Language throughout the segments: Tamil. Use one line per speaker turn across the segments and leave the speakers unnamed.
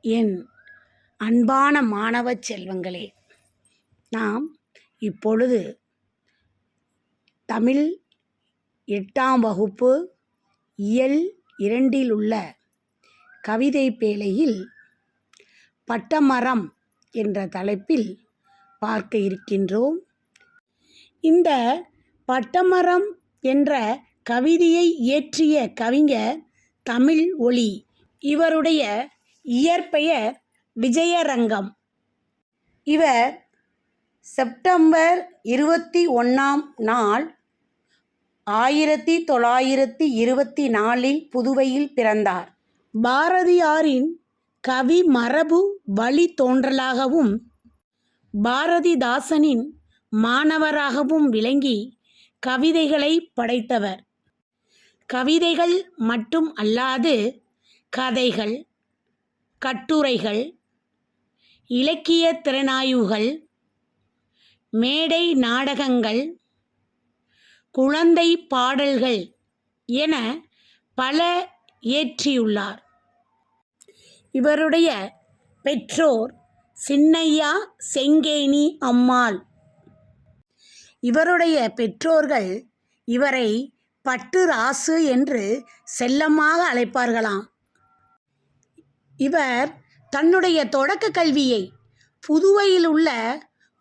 என் அன்பான மாணவ செல்வங்களே நாம் இப்பொழுது தமிழ் எட்டாம் வகுப்பு இயல் இரண்டில் உள்ள கவிதை பேழையில் பட்டமரம் என்ற தலைப்பில் பார்க்க இருக்கின்றோம். இந்த பட்டமரம் என்ற கவிதையை இயற்றிய கவிஞர் தமிழ் ஒளி. இவருடைய இயற்பெயர் விஜயரங்கம். இவர் செப்டம்பர் இருபத்தி ஒன்றாம் நாள் ஆயிரத்தி தொள்ளாயிரத்தி இருபத்தி நாலில் புதுவையில் பிறந்தார். பாரதியாரின் கவி மரபு வழி தோன்றலாகவும் பாரதிதாசனின் மாணவராகவும் விளங்கி கவிதைகளை படைத்தவர். கவிதைகள் மட்டும் அல்லாது கதைகள் கட்டுரைகள் இலக்கிய திறனாய்வுகள் மேடை நாடகங்கள் குழந்தை பாடல்கள் என பல இயற்றியுள்ளார். இவருடைய பெற்றோர் சின்னையா செங்கேணி அம்மாள். இவருடைய பெற்றோர்கள் இவரை பட்டு ராசு என்று செல்லமாக அழைப்பார்களாம். இவர் தன்னுடைய தொடக்க கல்வியை புதுவையில் உள்ள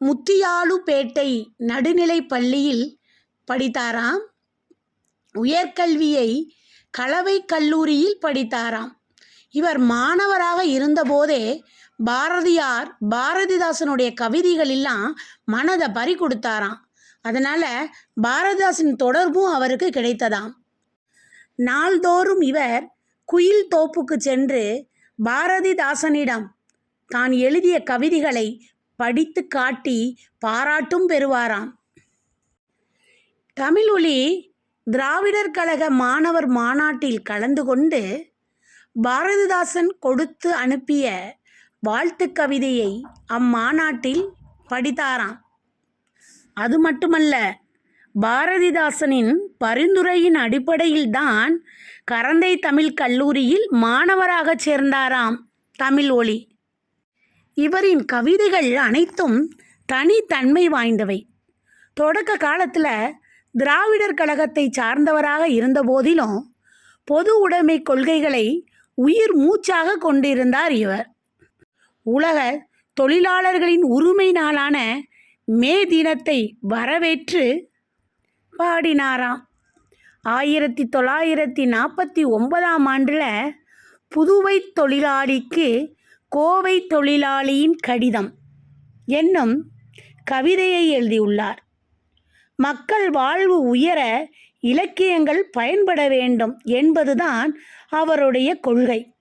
முத்தியாலுப்பேட்டை நடுநிலை பள்ளியில் படித்தாராம். உயர்கல்வியை கலவை கல்லூரியில் படித்தாராம். இவர் மாணவராக இருந்தபோதே பாரதியார் பாரதிதாசனுடைய கவிதைகளெல்லாம் மனதை பறி கொடுத்தாராம். அதனால் பாரதிதாசன் தொடர்பும் அவருக்கு கிடைத்ததாம். நாள்தோறும் இவர் குயில் தோப்புக்கு சென்று பாரதிதாசனிடம் தான் எழுதிய கவிதைகளை படித்து காட்டி பாராட்டும் பெறுவாராம். தமிழொலி திராவிடர் கழக மாணவர் மாநாட்டில் கலந்து கொண்டு பாரதிதாசன் கொடுத்து அனுப்பிய வாழ்த்து கவிதையை அம்மாநாட்டில் படித்தாராம். அது மட்டுமல்ல பாரதிதாசனின் பரிந்துரையின் அடிப்படையில்தான் கரந்தை தமிழ் கல்லூரியில் மாணவராக சேர்ந்தாராம் தமிழ் ஒளி. இவரின் கவிதைகள் அனைத்தும் தனித்தன்மை வாய்ந்தவை. தொடக்க காலத்தில் திராவிடர் கழகத்தை சார்ந்தவராக இருந்தபோதிலும் பொது உடைமை கொள்கைகளை உயிர் மூச்சாக கொண்டிருந்தார் இவர். உலக தொழிலாளர்களின் உரிமை நாளான மே தினத்தை வரவேற்று பாடினாராம் ஆயிரத்தி தொள்ளாயிரத்தி நாற்பத்தி ஒன்பதாம் ஆண்டில் புதுவை தொழிலாளிக்கு கோவை தொழிலாளியின் கடிதம் என்னும் கவிதையை எழுதியுள்ளார். மக்கள் வாழ்வு உயர இலக்கியங்கள் பயன்பட வேண்டும் என்பதுதான் அவருடைய கொள்கை.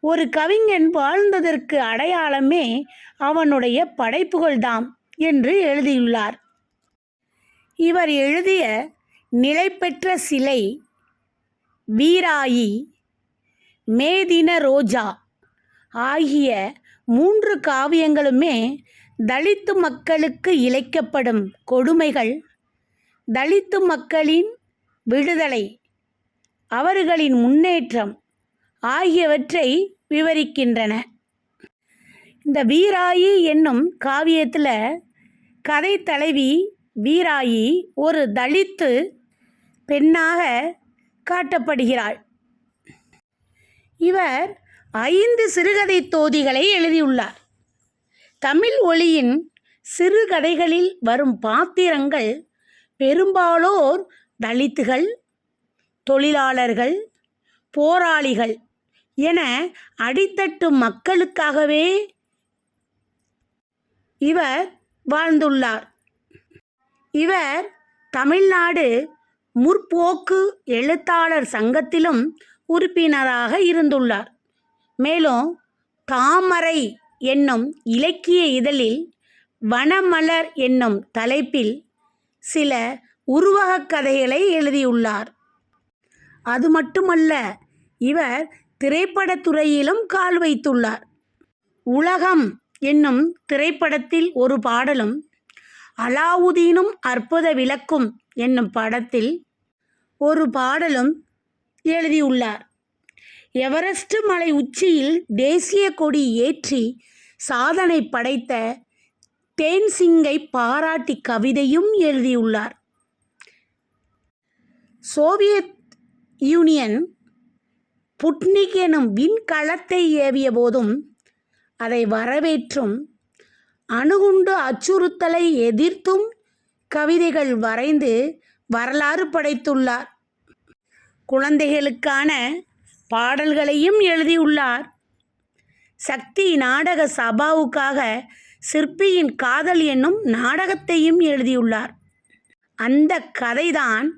ஒரு கவிஞன் வாழ்ந்ததற்கு அடையாளமே அவனுடைய படைப்புகள்தாம் என்று எழுதியுள்ளார். இவர் எழுதிய நிலைபெற்ற சிலை வீராயி மேதின ரோஜா ஆகிய மூன்று காவியங்களுமே தலித்து மக்களுக்கு இழைக்கப்படும் கொடுமைகள் தலித்து மக்களின் விடுதலை அவர்களின் முன்னேற்றம் ஆகியவற்றை விவரிக்கின்றன. இந்த வீராயி என்னும் காவியத்தில் கதை தலைவி வீராயி ஒரு தலித்து பெண்ணாக காட்டப்படுகிறாள். இவர் ஐந்து சிறுகதை தோதிகளை எழுதியுள்ளார். தமிழ் ஒளியின் சிறுகதைகளில் வரும் பாத்திரங்கள் பெரும்பாலோர் தலித்துகள் தொழிலாளர்கள் போராளிகள் என அடித்தட்டு மக்களுக்காகவே இவர் வாழ்ந்துள்ளார். இவர் தமிழ்நாடு முற்போக்கு எழுத்தாளர் சங்கத்திலும் உறுப்பினராக இருந்துள்ளார். மேலும் தாமரை என்னும் இலக்கிய இதழில் வனமலர் என்னும் தலைப்பில் சில உருவகக் கதைகளை எழுதியுள்ளார். அது மட்டுமல்ல இவர் திரைப்படத்துறையிலும் கால் வைத்துள்ளார். உலகம் என்னும் திரைப்படத்தில் ஒரு பாடலும் அலாவுதீனும் அற்புத விளக்கும் என்னும் படத்தில் ஒரு பாடலும் எழுதியுள்ளார். எவரெஸ்ட் மலை உச்சியில் தேசிய கொடி ஏற்றி சாதனை படைத்த தேன்சிங்கை பாராட்டி கவிதையும் எழுதியுள்ளார். சோவியத் யூனியன் புட்னிக் எனும் விண்கலத்தை ஏவிய போதும் அதை வரவேற்றும் அணுகுண்டு அச்சுறுத்தலை எதிர்த்தும் கவிதைகள் வரைந்து வரலாறு படைத்துள்ளார். குழந்தைகளுக்கான பாடல்களையும் எழுதியுள்ளார். சக்தி நாடக சபாவுக்காக சிற்பியின் காதல் என்னும் நாடகத்தையும் எழுதியுள்ளார். அந்த கதைதான்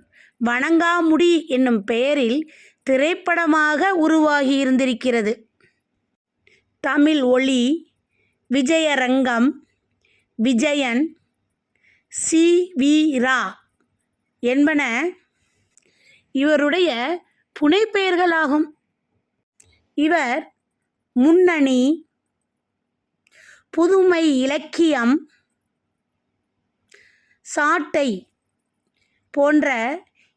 வணங்காமுடி என்னும் பெயரில் திரைப்படமாக உருவாகி இருந்திருக்கிறது தமிழ் ஒளி விஜயரங்கம் விஜயன் சி. வி. ரா. என்பன இவருடைய புனைப்பெயர்களாகும். இவர் முன்னணி புதுமை இலக்கியம் சாட்டை போன்ற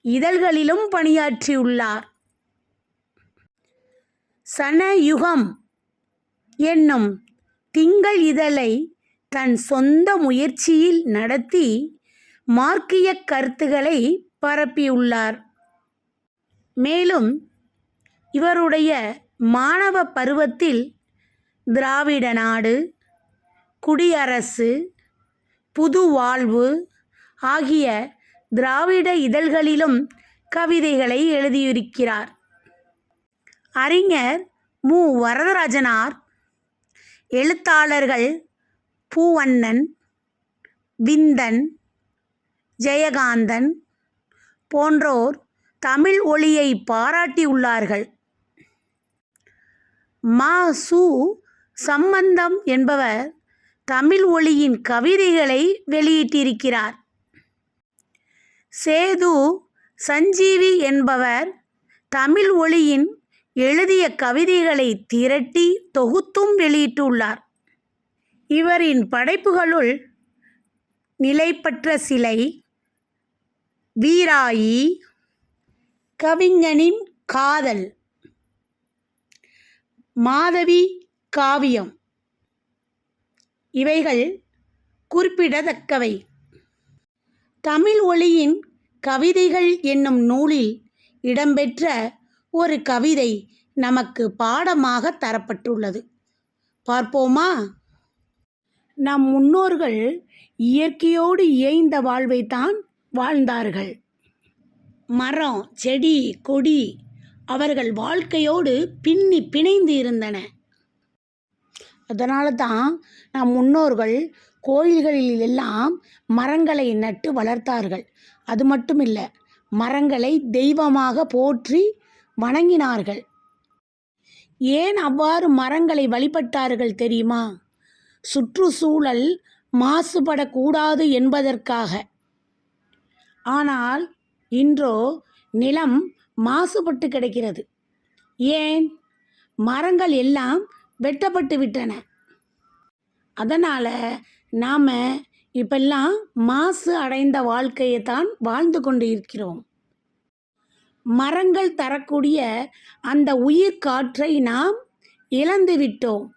இதழ்களிலும் பணியாற்றியுள்ளார். சனயுகம் என்னும் திங்கள் இதழை தன் சொந்த முயற்சியில் நடத்தி மார்க்கிய கருத்துக்களை பரப்பியுள்ளார். மேலும் இவருடைய மாணவ பருவத்தில் திராவிட நாடு குடியரசு புது வாழ்வு ஆகிய திராவிட இதழ்களிலும் கவிதைகளை எழுதியிருக்கிறார். அறிஞர் மு. வரதராஜனார் எழுத்தாளர்கள் பூவண்ணன் விந்தன் ஜெயகாந்தன் போன்றோர் தமிழ் ஒளியை பாராட்டியுள்ளார்கள். மா. சு. சம்பந்தம் என்பவர் தமிழ் ஒளியின் கவிதைகளை வெளியிட்டிருக்கிறார். சேது சஞ்சீவி என்பவர் தமிழ் ஒளியின் எழுதிய கவிதைகளை திரட்டி தொகுத்தும் வெளியிட்டுள்ளார். இவரின் படைப்புகளுள் நிலைப்பற்ற சிலை வீராயி கவிஞனின் காதல் மாதவி காவியம். இவைகள் குறிப்பிடத்தக்கவை. தமிழ் ஒளியின் கவிதைகள் என்னும் நூலில் இடம்பெற்ற ஒரு கவிதை நமக்கு பாடமாக தரப்பட்டுள்ளது. பார்ப்போமா? நம் முன்னோர்கள் இயற்கையோடு இயைந்த வாழ்வைத்தான் வாழ்ந்தார்கள். மரம் செடி கொடி அவர்கள் வாழ்க்கையோடு பின்னி பிணைந்து இருந்தன. அதனால தான் நம் முன்னோர்கள் கோயில்களில் எல்லாம் மரங்களை நட்டு வளர்த்தார்கள். அது மட்டும் இல்லை மரங்களை தெய்வமாக போற்றி வணங்கினார்கள். ஏன் அவ்வாறு மரங்களை வழிபட்டார்கள் தெரியுமா? சுற்றுச்சூழல் மாசுபடக்கூடாது என்பதற்காக. ஆனால் இன்றோ நிலம் மாசுபட்டு கிடக்கிறது. ஏன்? மரங்கள் எல்லாம் வெட்டப்பட்டு விட்டன. அதனால் நாம் இப்பெல்லாம் மாசு அடைந்த வாழ்க்கையை தான் வாழ்ந்து கொண்டு இருக்கிறோம். மரங்கள் தரக்கூடிய அந்த உயிர் காற்றை நாம் இழந்து விட்டோம்.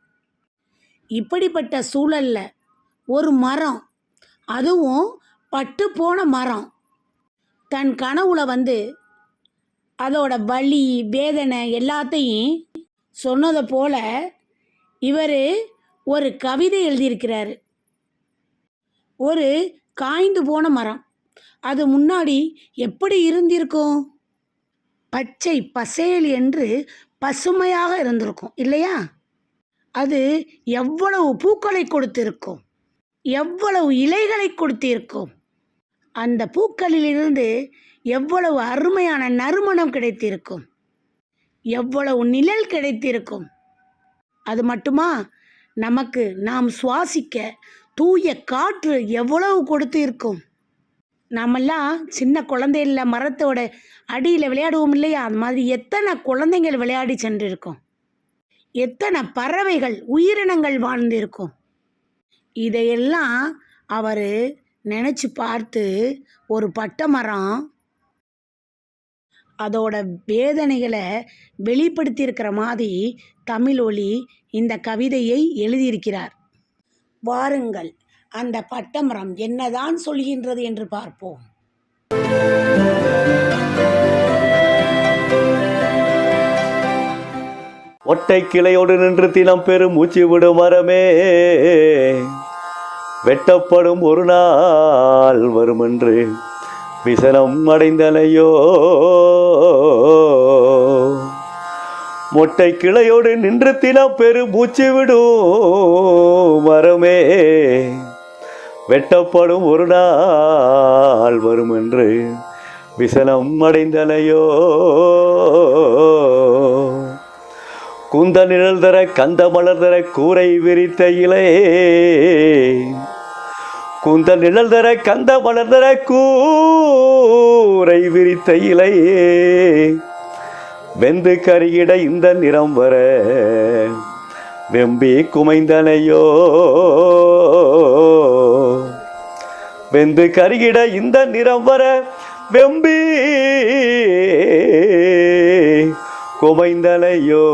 இப்படிப்பட்ட சூழல்ல ஒரு மரம் அதுவும் பட்டு போன மரம். தன் கனவுல வந்து அதோட வலி வேதனை எல்லாத்தையும் சொன்னதை போல இவர் ஒரு கவிதை எழுதியிருக்கிறாரு. ஒரு காய்ந்து போன மரம். அது முன்னாடி எப்படி இருந்திருக்கும்? பச்சை பசேல் என்று பசுமையாக இருந்திருக்கும் இல்லையா? அது எவ்வளவு பூக்களை கொடுத்திருக்கும் எவ்வளவு இலைகளை கொடுத்திருக்கும் அந்த பூக்களிலிருந்து எவ்வளவு அருமையான நறுமணம் கிடைத்திருக்கும் எவ்வளவு நிழல் கிடைத்திருக்கும். அது மட்டுமா? நமக்கு நாம் சுவாசிக்க தூய காற்று எவ்வளவு கொடுத்து இருக்கும் நாமெல்லாம் சின்ன குழந்தையில மரத்தோட அடியில் விளையாடுவோம் இல்லையா? அது மாதிரி எத்தனை குழந்தைகள் விளையாடி சென்றிருக்கோம். எத்தனை பறவைகள் உயிரினங்கள் வாழ்ந்திருக்கும். இதையெல்லாம் அவர் நினச்சி பார்த்து ஒரு பட்டை மரம் அதோட வேதனைகளை வெளிப்படுத்தியிருக்கிற மாதிரி தமிழ் ஒளி இந்த கவிதையை எழுதியிருக்கிறார். வாருங்கள். அந்த பட்டமரம் என்னதான் சொல்கின்றது என்று பார்ப்போம்.
ஒட்டை கிளையோடு நின்று தினம் பெரும் மூச்சு விடும் மரமே. வெட்டப்படும் ஒரு நாள் வரும் என்று விசனம் அடைந்தனையோ. மொட்டை கிளையோடு நின்று தினம் பெரும் மூச்சு விடும் மரமே. வெட்டப்படும் ஒரு நாள் வரும் என்று விசனம் அடைந்தனையோ குந்த நிழல் தர கந்த மலர் தர கூரை விரித்த இலை. குந்த நிழல் தர கந்த மலர் தர கூரை விரித்த இலை. வெந்து கருகிட இந்த நிறம் வர வெம்பி குமைந்தனையோ வெந்து கருகிட இந்த நிறம் வர வெம்பி. குமைந்தனையோ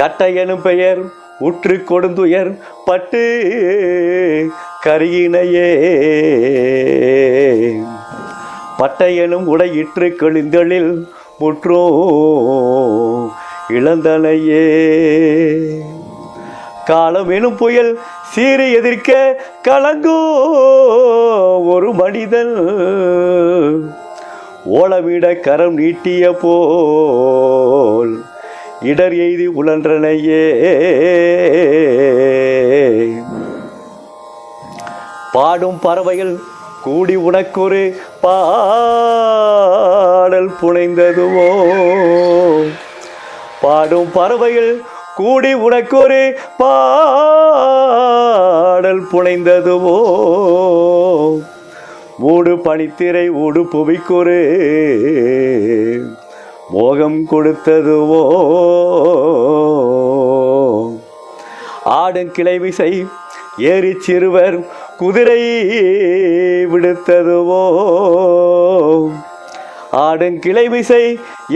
கட்டை எனும் பெயர் உற்று கொடுந்துயர் பட்டு கருகினையே. பட்டையனும் உடையிற்று கழிந்தளில் முற்றோ இளந்தனையே காலம் எனும் புயல் சீறி எதிர்க்க கலங்கோ ஒரு மனிதன். ஓலமிட கரம் நீட்டிய போல் இடர் எய்தி உழன்றனையே. பாடும் பறவைகள் கூடி உனக்கொரு பாடல் புனைந்ததுவோ. பாடும் பறவைகள் கூடி உனக்கொரு பாடல் புனைந்ததுவோ? மூடு பனித்திரை ஊடு புவிக்கொரு. மோகம் கொடுத்ததுவோ? ஆடும் கிளை விசை ஏறி சிறுவர் குதிரை விடுத்ததுவோ? ஆடும் கிளை விசை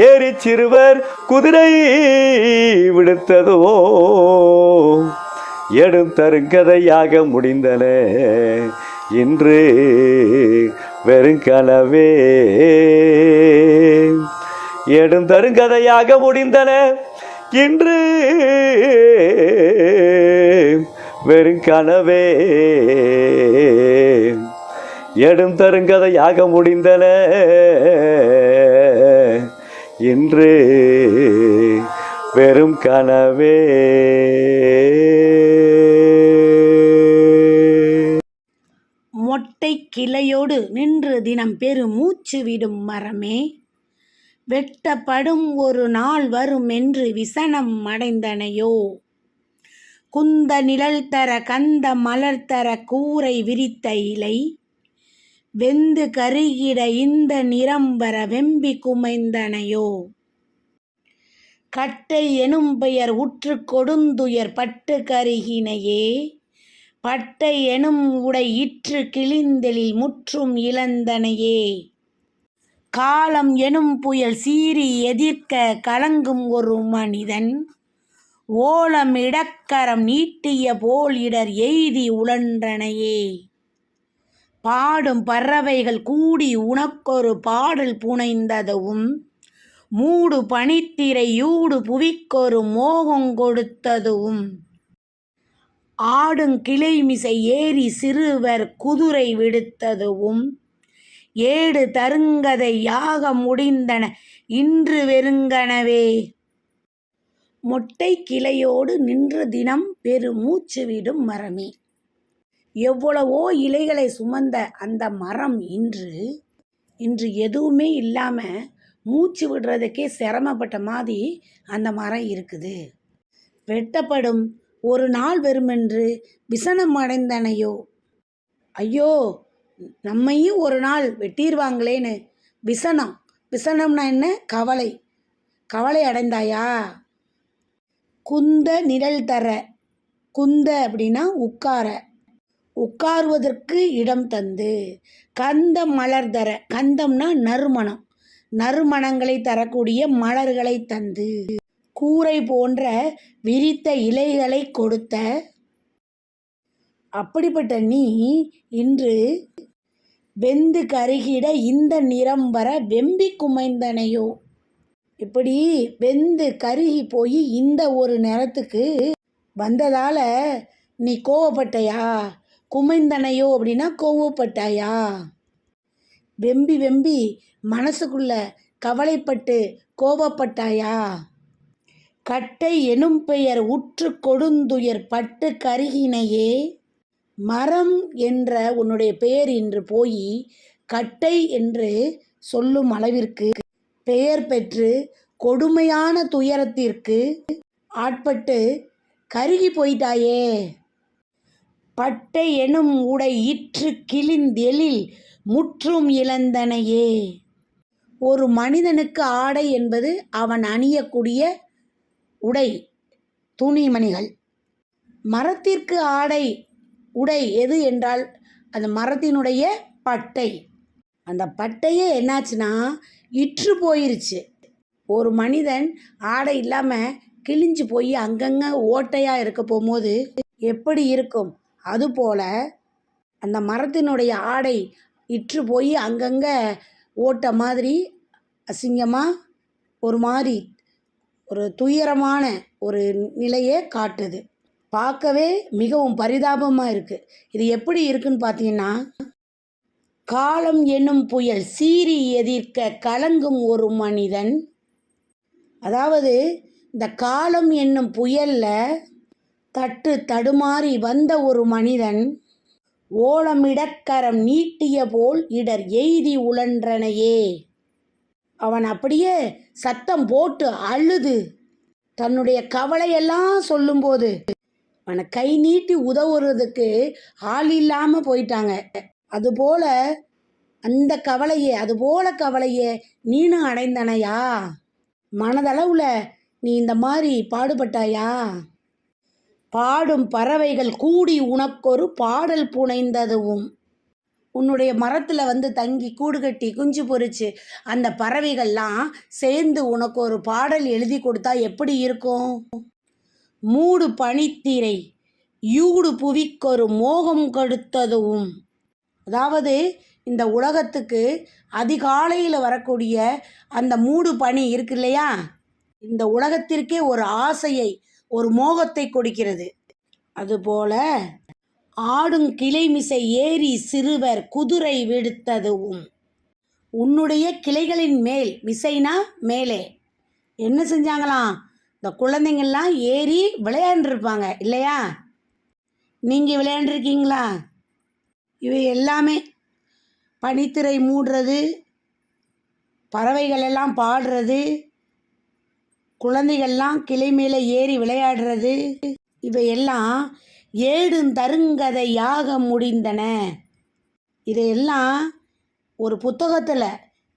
ஏறி சிறுவர் குதிரை விடுத்ததோ? எடும் தருங்கதையாக முடிந்தன இன்று வெறுங்கனவே எடும் தருங்கதையாக முடிந்தன இன்று வெறுங்கனவே எடும் தருங்கதையாக முடிந்தன இன்று வெறும் கனவே.
மொட்டை கிளையோடு நின்று தினம் பெரு மூச்சு விடும் மரமே. வெட்டப்படும் ஒரு நாள் வரும் என்று விசனம் அடைந்தனையோ. குந்த நிழல் தர கந்த மலர் தர கூரை விரித்த இலை. வெந்து கருகிட இந்த நிறம் வர வெம்பி குமைந்தனையோ? கட்டை எனும் பெயர் உற்று கொடுந்துயர் பட்டு கருகினையே? பட்டை எனும் உடை இற்று கிழிந்தெழில் முற்றும் இழந்தனையே? காலம் எனும் புயல் சீறி எதிர்க்க கலங்கும் ஒரு மனிதன் ஓலம் இடக்கரம் நீட்டிய போல் இடர் எய்தி உழன்றனையே? பாடும் பறவைகள் கூடி உனக்கொரு பாடல் புனைந்ததும் மூடு பனித்திரை யூடு புவிக்கொரு மோகம் கொடுத்ததும் ஆடுங் கிளைமிசை ஏறி சிறுவர் குதிரை விடுத்ததுவும் ஏடு தருங்கதை யாக முடிந்தன இன்று வெறுங்கனவே. மொட்டை கிளையோடு நின்ற தினம் பெரு மூச்சு விடும் மரமே. எவ்வளவோ இலைகளை சுமந்த அந்த மரம் இன்று இன்று எதுவுமே இல்லாமல் மூச்சு விடுறதுக்கே சிரமப்பட்ட மாதிரி அந்த மரம் இருக்குது. வெட்டப்படும் ஒரு நாள் வருமென்று விசனம் அடைந்தனையோ ஐயோ நம்மையும் ஒரு நாள் வெட்டிடுவாங்களேன்னு விசனம் விசனம்னா என்ன? கவலை. கவலை அடைந்தாயா? குந்த நிழல் தர குந்த அப்படின்னா உட்கார. உட்காருவதற்கு இடம் தந்து. கந்த மலர் தர கந்தம்னா நறுமணம். நறுமணங்களை தரக்கூடிய மலர்களை தந்து. கூரை போன்ற விரித்த இலைகளை கொடுத்த. அப்படிப்பட்ட நீ இன்று வெந்து கருகிட இந்த நிறம் வர வெம்பி குமைந்தனையோ? இப்படி வெந்து கருகி போய் இந்த ஒரு நேரத்துக்கு வந்ததால நீ கோவப்பட்டையா? குமைந்தனையோ அப்படின்னா கோவப்பட்டாயா? வெம்பி வெம்பி மனசுக்குள்ள கவலைப்பட்டு கோபப்பட்டாயா கட்டை எனும் பெயர் உற்று கொடுந்துயர் பட்டு கருகினையே. மரம் என்ற உன்னுடைய பெயர் இன்று போய் கட்டை என்று சொல்லும் அளவிற்கு பெயர் பெற்று கொடுமையான துயரத்திற்கு ஆட்பட்டு கருகி போயிட்டாயே. பட்டை எனும் உடை இற்று கிழிந்தெழில் முற்றும் இழந்தனையே. ஒரு மனிதனுக்கு ஆடை என்பது அவன் அணியக்கூடிய உடை துணிமணிகள். மரத்திற்கு ஆடை உடை எது என்றால் அந்த மரத்தினுடைய பட்டை. அந்த பட்டையே என்னாச்சுன்னா இற்று போயிருச்சு. ஒரு மனிதன் ஆடை இல்லாமல் கிழிஞ்சு போய் அங்கங்கே ஓட்டையாக இருக்க போகும்போது எப்படி இருக்கும்? அதுபோல் அந்த மரத்தினுடைய ஆடை இற்று போய் அங்கங்கே ஓட்டை மாதிரி அசிங்கமாக ஒரு மாதிரி ஒரு துயரமான ஒரு நிலையை காட்டுது. பார்க்கவே மிகவும் பரிதாபமாக இருக்குது இது எப்படி இருக்குன்னு பார்த்தீங்கன்னா காலம் என்னும் புயல் சீறி எதிர்க்க கலங்கும் ஒரு மனிதன். அதாவது இந்த காலம் என்னும் புயலில் தட்டு தடுமாறி வந்த ஒரு மனிதன் ஓலமிடக்கரம் நீட்டிய போல் இடர் எய்தி உழன்றனையே. அவன் அப்படியே சத்தம் போட்டு அழுது. தன்னுடைய கவலையெல்லாம் சொல்லும்போது அவனை கை நீட்டி உதவுறதுக்கு ஆள் இல்லாமல் போயிட்டாங்க. அதுபோல அந்த கவலையே அதுபோல கவலையே நீனும் அடைந்தனையா? மனதளவில் நீ இந்த மாதிரி பாடுபட்டாயா? பாடும் பறவைகள் கூடி உனக்கொரு பாடல் புனைந்ததுவும். உன்னுடைய மரத்தில் வந்து தங்கி கூடு கட்டி குஞ்சு பொறிச்சு அந்த பறவைகள்லாம் சேர்ந்து உனக்கு ஒரு பாடல் எழுதி கொடுத்தா எப்படி இருக்கும்? மூடு பனித்திரை யூடு புவிக்கொரு மோகம் கொடுத்ததுவும். அதாவது இந்த உலகத்துக்கு அதிகாலையில் வரக்கூடிய அந்த மூடு பனி இருக்கு இல்லையா இந்த உலகத்திற்கே ஒரு ஆசையை ஒரு மோகத்தை கொடுக்கிறது. அதுபோல ஆடும் கிளைமிசை ஏறி சிறுவர் குதிரை விடுத்ததுவும். உன்னுடைய கிளைகளின் மேல் மிசைனா மேலே. என்ன செஞ்சாங்களாம்? இந்த குழந்தைங்கள்லாம் ஏறி விளையாண்டுருப்பாங்க இல்லையா? நீங்கள் விளையாண்டுருக்கீங்களா? இவை எல்லாமே பனித்திரை மூடுறது பறவைகள் எல்லாம் பாடுறது குழந்தைகள்லாம் கிளை மேலே ஏறி விளையாடுறது இவையெல்லாம் ஏடும் தருங்கதையாக முடிந்தன. இதையெல்லாம் ஒரு புத்தகத்தில்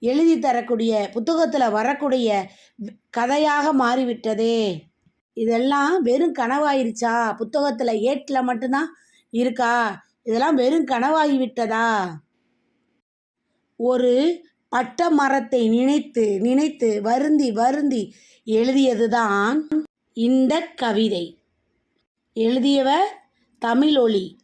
எழுதி தரக்கூடிய புத்தகத்தில் வரக்கூடிய கதையாக மாறிவிட்டதே. இதெல்லாம் வெறும் கனவாயிருச்சா? புத்தகத்தில் ஏட்டில் மட்டும்தான் இருக்கா? இதெல்லாம் வெறும் கனவாகி விட்டதா ஒரு பட்ட மரத்தை நினைத்து நினைத்து வருந்தி வருந்தி எழுதியதுதான் இந்த கவிதை. எழுதியவர் தமிழொலி